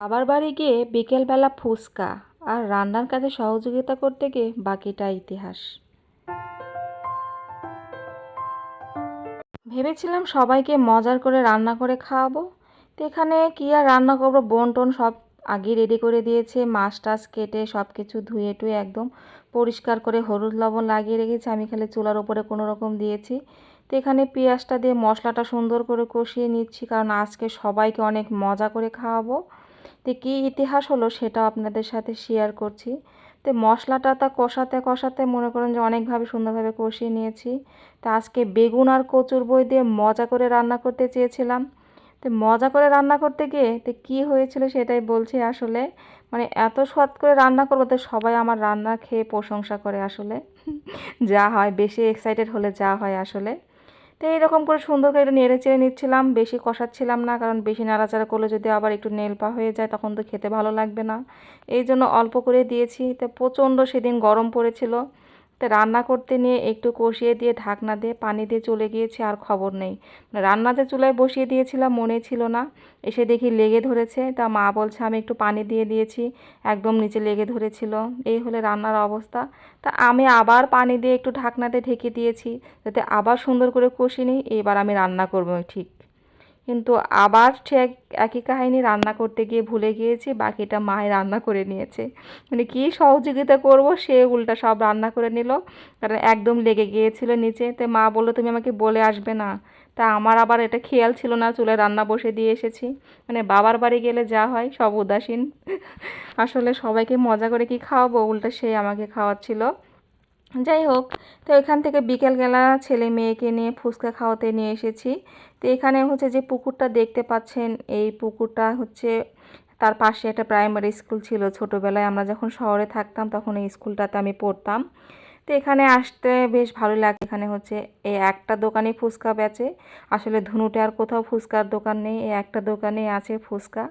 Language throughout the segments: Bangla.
বাবার বাড়ি গিয়ে বিকেলবেলা ফুচকা আর রান্নার কাজে সহযোগিতা করতে গিয়ে বাকিটা ইতিহাস। ভেবেছিলাম সবাইকে মজার করে রান্না করে খাওয়াবো। তো এখানে কী আর রান্না করব? বোন টোন সব আগে রেডি করে দিয়েছে মাছ টাছ কেটে সব কিছু ধুয়ে টুয়ে একদম পরিষ্কার করে হলুদ লবণ লাগিয়ে রেখেছি। আমি খালি চুলার উপরে কোনো রকম দিয়েছি। তো এখানে পেঁয়াজটা দিয়ে মশলাটা সুন্দর করে কষিয়ে নিচ্ছি, কারণ আজকে সবাইকে অনেক মজা করে খাওয়াবো। তো কী ইতিহাস হলো সেটাও আপনাদের সাথে শেয়ার করছি। তো মশলাটা তা কষাতে কষাতে মনে করেন যে অনেকভাবে সুন্দরভাবে কষিয়ে নিয়েছি। তো আজকে বেগুন আর কচুর বই দিয়ে মজা করে রান্না করতে চেয়েছিলাম। তো মজা করে রান্না করতে গিয়ে তো কী হয়েছিল সেটাই বলছি আসলে। মানে এত স্বাদ করে রান্না করব তো সবাই আমার রান্না খেয়ে প্রশংসা করে আসলে। যা হয়, বেশি এক্সাইটেড হলে যা হয় আসলে। তো এইরকম করে সুন্দর করে একটু নেড়ে চেড়ে নিচ্ছিলাম, বেশি কষাচ্ছিলাম না, কারণ বেশি নাড়াচাড়া করলে যদি আবার একটু নেলপা হয়ে যায় তখন তো খেতে ভালো লাগবে না। এই জন্য অল্প করে দিয়েছি। তো প্রচণ্ড সেদিন গরম পড়েছিল। তো রান্না করতে নিয়ে একটু কষিয়ে দিয়ে ঢাকনা দিয়ে পানি দিয়ে চলে গিয়েছি, আর খবর নেই। মানে রান্না যে চুলায় বসিয়ে দিয়েছিলাম মনে ছিল না। এসে দেখি লেগে ধরেছে, তা মা বলছে আমি একটু পানি দিয়ে দিয়েছি, একদম নিচে লেগে ধরেছিল। এই হলে রান্নার অবস্থা। তা আমি আবার পানি দিয়ে একটু ঢাকনাতে ঢেকে দিয়েছি, যাতে আবার সুন্দর করে কষি নিই, এবার আমি রান্না করব ঠিক। কিন্তু আবার ঠিক একই কাহিনী রান্না করতে গিয়ে ভুলে গিয়েছি, বাকিটা মায় রান্না করে নিয়েছে। মানে কী সহযোগিতা করব, সে উল্টা সব রান্না করে নিল। কারণ একদম লেগে গিয়েছিল নিচে। তো মা বলল, তুমি আমাকে বলে আসবে না। তা আমার আবার এটা খেয়াল ছিল না, চুলে রান্না বসে দিয়ে এসেছি। মানে বাবার বাড়ি গেলে যা হয়, সব উদাসীন। আসলে সবাইকে মজা করে কি খাওয়াবো? উল্টা সে আমাকে খাওয়াচ্ছিল। যাই হোক, তো এখান থেকে বিকেলবেলা ছেলে মেয়েকে নিয়ে ফুচকা খাওয়াতে নিয়ে এসেছি। তো এখানে হচ্ছে যে পুকুরটা দেখতে পাচ্ছেন, এই পুকুরটা হচ্ছে তার পাশে একটা প্রাইমারি স্কুল ছিল। ছোটোবেলায় আমরা যখন শহরে থাকতাম তখন এই স্কুলটাতে আমি পড়তাম। তো এখানে আসতে বেশ ভালো লাগে। এখানে হচ্ছে এই একটা দোকানে ফুচকা বেচে। আসলে ধুনুটে আর কোথাও ফুচকার দোকান নেই এই একটা দোকানে আছে ফুচকা।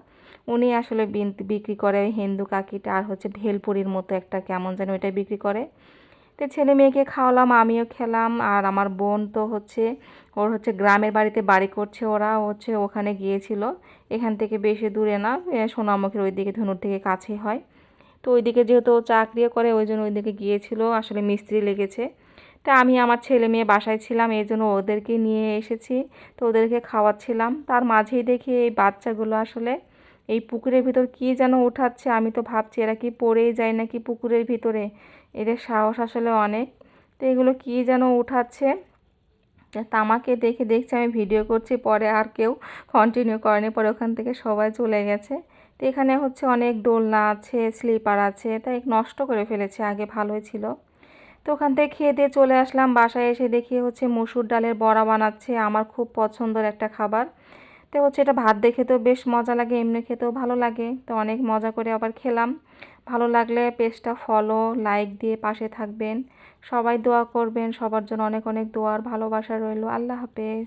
উনি আসলে বিক্রি করে হিন্দু কাকিটা আর হচ্ছে ভেলপুরির মতো একটা কেমন যেন ওইটা বিক্রি করে। তো ছেলে মেয়েকে খাওয়ালাম, আমিও খেলাম। আর আমার বোন তো হচ্ছে, ওর হচ্ছে গ্রামের বাড়িতে বাড়ি করছে ওরা হচ্ছে ওখানে গিয়েছিল। এখান থেকে বেশি দূরে না সোনামুখীর ওই দিকে ধনুর থেকে কাছে হয়। তো ওইদিকে যেহেতু ও চাকরিও করে, ওই জন্য ওইদিকে গিয়েছিল, আসলে মিস্ত্রি লেগেছে। তা আমি আমার ছেলে মেয়ে বাসায় ছিলাম, এই জন্য ওদেরকে নিয়ে এসেছি, তো ওদেরকে খাওয়াচ্ছিলাম। তার মাঝেই দেখি এই বাচ্চাগুলো আসলে এই পুকুরের ভিতর কি যেন উঠাচ্ছে, আমি তো ভাবছি এরা কি পড়েই যায় নাকি পুকুরের ভিতরে। এদের সাহস আসলে অনেক। তো এগুলো কি যেন উঠাচ্ছে? তামাকে দেখে দেখছি, আমি ভিডিও করছি, পরে আর কেউ কন্টিনিউ করেনি, পরে ওখান থেকে সবাই চলে গেছে। তো এখানে হচ্ছে অনেক দোলনা আছে স্লিপার আছে তাই নষ্ট করে ফেলেছে, আগে ভালোই ছিল। তো ওখান থেকে খেয়ে দিয়ে চলে আসলাম, বাসায় এসে দেখি হচ্ছে মসুর ডালের বড়া বানাচ্ছে, আমার খুব পছন্দের একটা খাবার। তো হচ্ছে এটা ভাত দেখে তো বেশ মজা লাগে, এমনি খেতেও ভালো লাগে। তো অনেক মজা করে আবার খেলাম। ভালো লাগলে পেজটা ফলো লাইক দিয়ে পাশে থাকবেন। সবাই দোয়া করবেন, সবার জন্য অনেক অনেক দোয়ার ভালোবাসা রইল। আল্লাহ হাফেজ।